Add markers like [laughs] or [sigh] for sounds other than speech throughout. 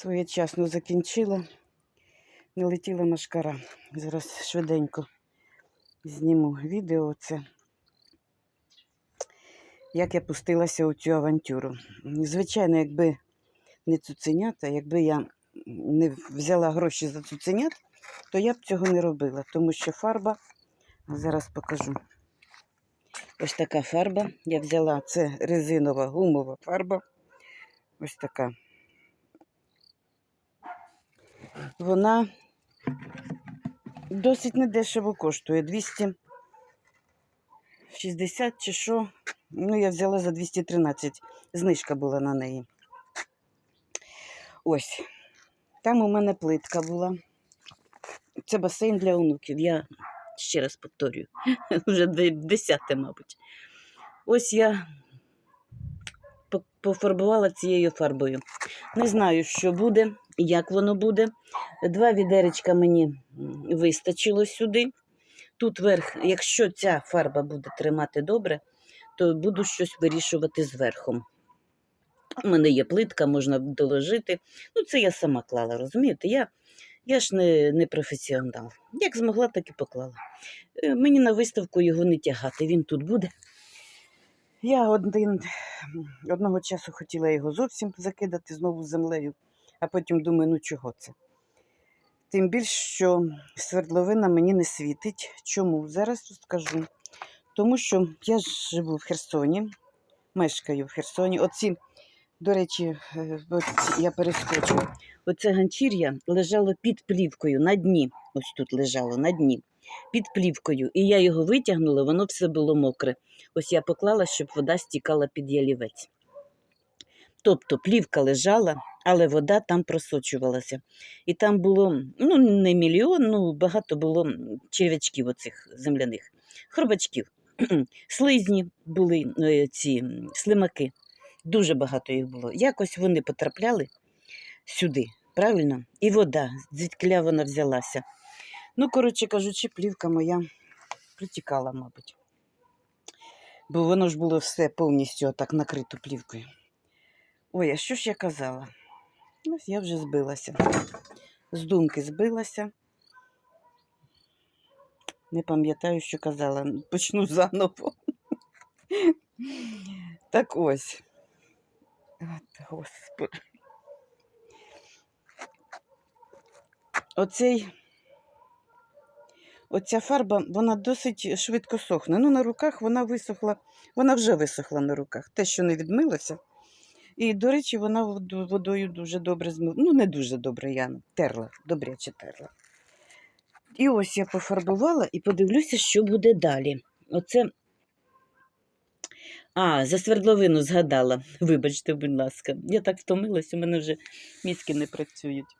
Своєчасно закінчила. Налетіла машкара. Зараз швиденько зніму відео це. Як я пустилася у цю авантюру. Звичайно, якби не цуценята, якби я не взяла гроші за цуценят, то я б цього не робила, тому що фарба, зараз покажу. Ось така фарба. Я взяла це резинова гумова фарба. Ось така. Вона досить недешево коштує. 260 чи що. Ну, я взяла за 213. Знижка була на неї. Ось. Там у мене плитка була. Це басейн для онуків. Я ще раз повторюю. [laughs] Вже десяте, мабуть. Ось я пофарбувала цією фарбою. Не знаю, що буде, як воно буде. Два відеречка мені вистачило сюди. Тут верх, якщо ця фарба буде тримати добре, то буду щось вирішувати з. У мене є плитка, можна доложити. Ну, це я сама клала, розумієте? Я, я ж не, не професіонал. Як змогла, так і поклала. Е, Мені на виставку його не тягати, він тут буде. Я один, одного часу хотіла його зовсім закидати знову землею, а потім думаю, ну чого це? Тим більше, що свердловина мені не світить. Чому? Зараз скажу. Тому що я живу в Херсоні, мешкаю в Херсоні. Оці, до речі, е, я перескочу. Оце ганчір'я лежало під плівкою на дні. Ось тут лежало на дні, під плівкою. І я його витягнула, воно все було мокре. Ось я поклала, щоб вода стікала під ялівець. Тобто плівка лежала, але вода там просочувалася. І там було ну, не мільйон, ну багато було черв'ячків оцих земляних, хробачків. [clears throat] Слизні були е, ці слимаки. Дуже багато їх було. Якось вони потрапляли сюди, правильно? І вода, звідкиля вона взялася. Ну, коротше кажучи, плівка моя притікала, мабуть. Бо воно ж було все повністю отак накрито плівкою. Ой, а що ж я казала? Ось я вже збилася. З думки збилася. Не пам'ятаю, що казала. Почну заново. Так ось. От, Господи. Оцей, оця фарба, вона досить швидко сохне. Ну, на руках вона висохла, вона вже висохла на руках. Те, що не відмилося. І, до речі, вона водою дуже добре змила. Ну, не дуже добре, я терла, добряче терла. І ось я пофарбувала і подивлюся, що буде далі. Оце. А, за свердловину згадала. Вибачте, будь ласка. Я так втомилась, у мене вже мізки не працюють.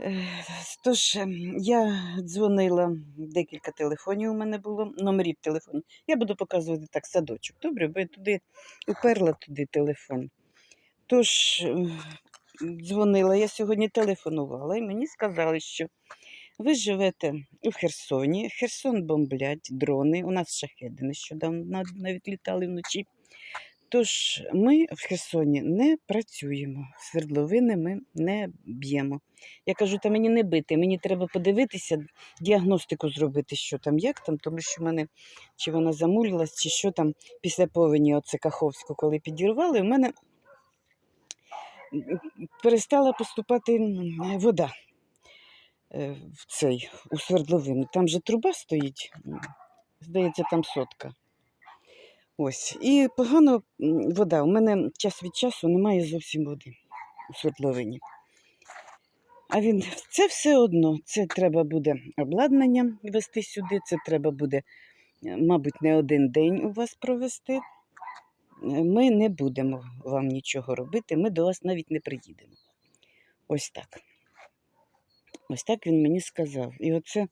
Е, Тож, ем, я дзвонила, декілька телефонів у мене було, номерів телефонів. Я буду показувати так садочок. Добре, бо я туди уперла туди телефон. Тож, ем, дзвонила, я сьогодні телефонувала, і мені сказали, що ви живете у Херсоні. Херсон бомблять дрони. У нас шахеди нещодавно навіть літали вночі. Тож ми в Херсоні не працюємо, свердловини ми не б'ємо. Я кажу, та мені не бити, мені треба подивитися, діагностику зробити, що там, як там, тому що в мене чи вона замулилась, чи що там після повені оце Каховську, коли підірвали, в мене перестала поступати вода е, в цей, у свердловину. Там же труба стоїть, здається, там сотка. Ось. І погано вода. У мене час від часу немає зовсім води у свердловині. А він це все одно. Це треба буде обладнання вести сюди, це треба буде, е, мабуть, не один день у вас провести. Е, Ми не будемо вам нічого робити, ми до вас навіть не приїдемо. Ось так. Ось так він мені сказав. І оце,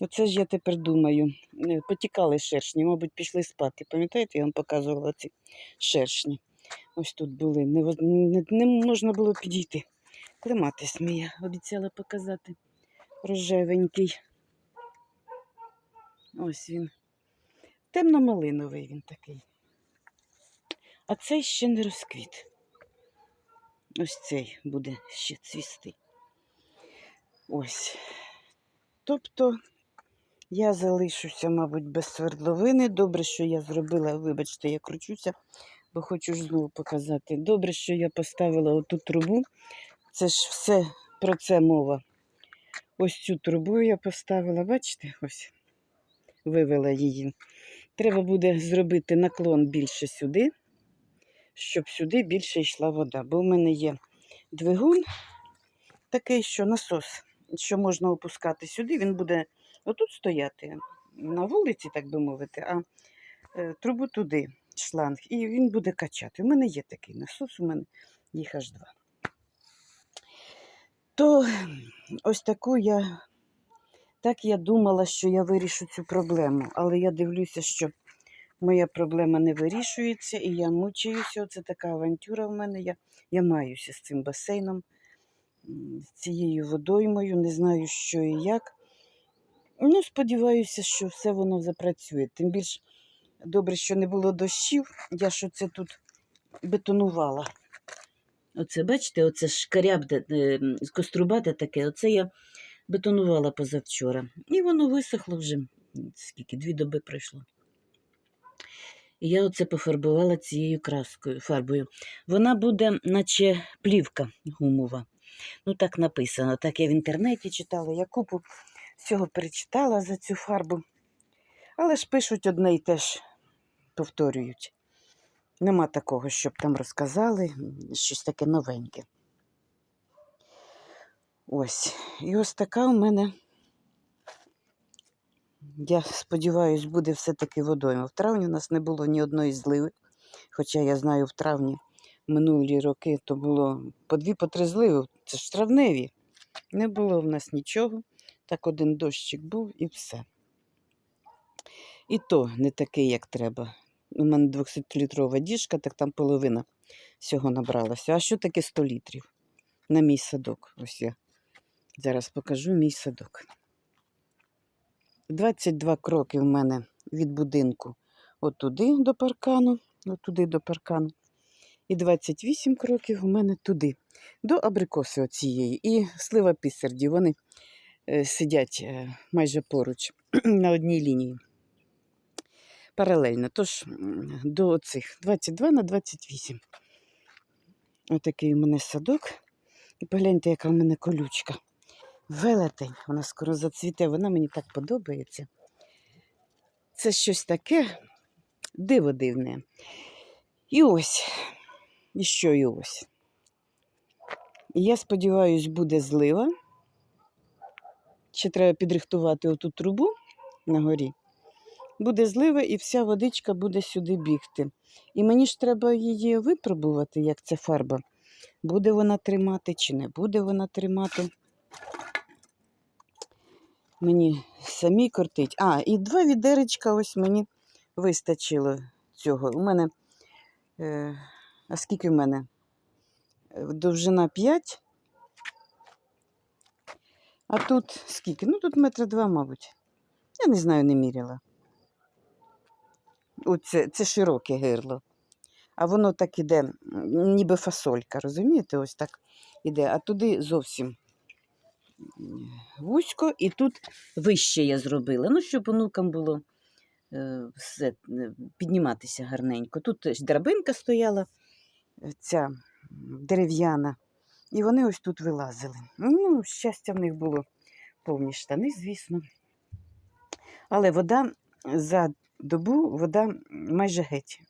оце ж я тепер думаю. е, Потікали шершні, мабуть, пішли спати. Пам'ятаєте, я вам показувала ці шершні. Ось тут були. Не, не, не можна було підійти. Клематись мій, я обіцяла показати. Рожевенький. Ось він. Темно-малиновий він такий. А цей ще не розквіт. Ось цей буде ще цвісти. Ось. Тобто я залишуся, мабуть, без свердловини. Добре, що я зробила, вибачте, я кручуся, бо хочу ж знову показати. Добре, що я поставила оту трубу. Це ж все про це мова. Ось цю трубу я поставила, бачите, ось вивела її. Треба буде зробити наклон більше сюди, щоб сюди більше йшла вода. Бо в мене є двигун такий, що насос, що можна опускати сюди, він буде отут стояти на вулиці, так би мовити, а е, трубу туди, шланг, і він буде качати. У мене є такий насос, у мене їх аж два. То ось таку я, так я думала, що я вирішу цю проблему, але я дивлюся, що моя проблема не вирішується, і я мучаюся. Оце така авантюра в мене. Я, я маюся з цим басейном, з цією водоймою, не знаю, що і як. Ну, сподіваюся, що все воно запрацює. Тим більш добре, що не було дощів. Я ж оце тут бетонувала. Оце, бачите, оце шкарябде, кострубате таке, оце я бетонувала позавчора. І воно висохло вже, скільки, дві доби пройшло. І я оце пофарбувала цією краскою, фарбою. Вона буде, наче плівка гумова. Ну, так написано. Так я в інтернеті читала. Я купу всього перечитала за цю фарбу. Але ж пишуть одне і те ж повторюють. Нема такого, щоб там розказали щось таке новеньке. Ось. І ось така у мене, я сподіваюся, буде все-таки водойма. В травні у нас не було ні одної зливи. Хоча я знаю, в травні минулі роки то було по дві, по три зливи. Це ж травневі. Не було в нас нічого. Так один дощик був і все. І то не такий, як треба. У мене 200-літрова діжка, так там половина всього набралася. А що таке 100 літрів? На мій садок. Ось я зараз покажу мій садок. 22 кроки в мене від будинку отуди до паркану, отуди до паркану. І 28 кроків у мене туди, до абрикоси оцієї. І слива пісерді. Вони сидять е, майже поруч [clears throat] на одній лінії. Паралельно. Тож до цих 22 на 28. Отакий у мене садок. І погляньте, яка в мене колючка. Велетень, вона скоро зацвіте, вона мені так подобається. Це щось таке диво дивне. І ось, і що і ось. Я сподіваюся, буде злива. Ще треба підрихтувати оту трубу на горі. Буде злива і вся водичка буде сюди бігти. І мені ж треба її випробувати, як ця фарба. Буде вона тримати чи не буде вона тримати. Мені самі кортить. А, і два відеречка ось мені вистачило цього. У мене, е, а скільки в мене? Е, Довжина 5. А тут скільки? Ну, тут метра два, мабуть. Я не знаю, не міряла. Оце, це широке гирло. А воно так іде, ніби фасолька, розумієте? Ось так іде. А туди зовсім вузько, і тут вище я зробила. Ну, щоб онукам було е, все, е, підніматися гарненько. Тут драбинка стояла, е, ця дерев'яна, і вони ось тут вилазили. Ну, щастя в них було повні штани, звісно. Але вода за добу вода майже геть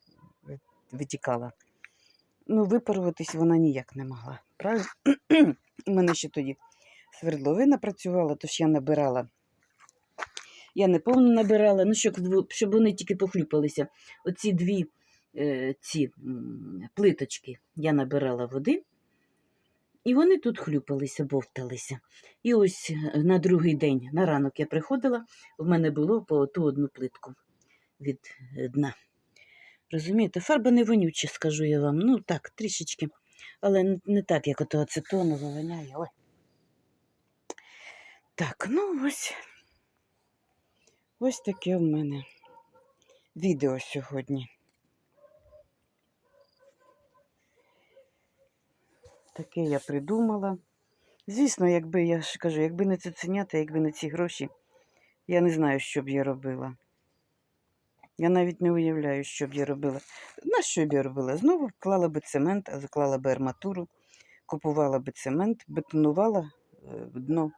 витікала. Ну, випаруватись вона ніяк не могла. Правильно? У мене ще тоді свердловина працювала, тож я набирала. Я не повну набирала, ну, щоб вони тільки похлюпалися. Оці дві е, ці плиточки я набирала води, і вони тут хлюпалися, бовталися. І ось е, на другий день, на ранок я приходила, в мене було по ту одну плитку від е, дна. Розумієте, фарба не вонюча, скажу я вам. Ну так, трішечки. Але не так, як ото ацетоново воняє. Ой. Так, ну ось. Ось таке в мене відео сьогодні. Таке я придумала. Звісно, якби я ж кажу, якби не цуценята, якби не ці гроші, я не знаю, що б я робила. Я навіть не уявляю, що б я робила. На що б я робила? Знову вклала би цемент, а заклала би арматуру, купувала би цемент, бетонувала е, дно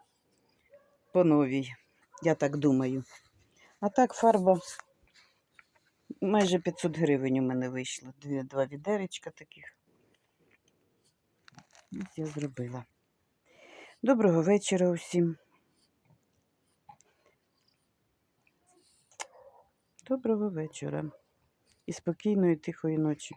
по новій. Я так думаю. А так фарба майже 500 гривень у мене вийшло. Дві, два відеречка таких. Ось я зробила. Доброго вечора усім. Доброго вечора і спокійної тихої ночі.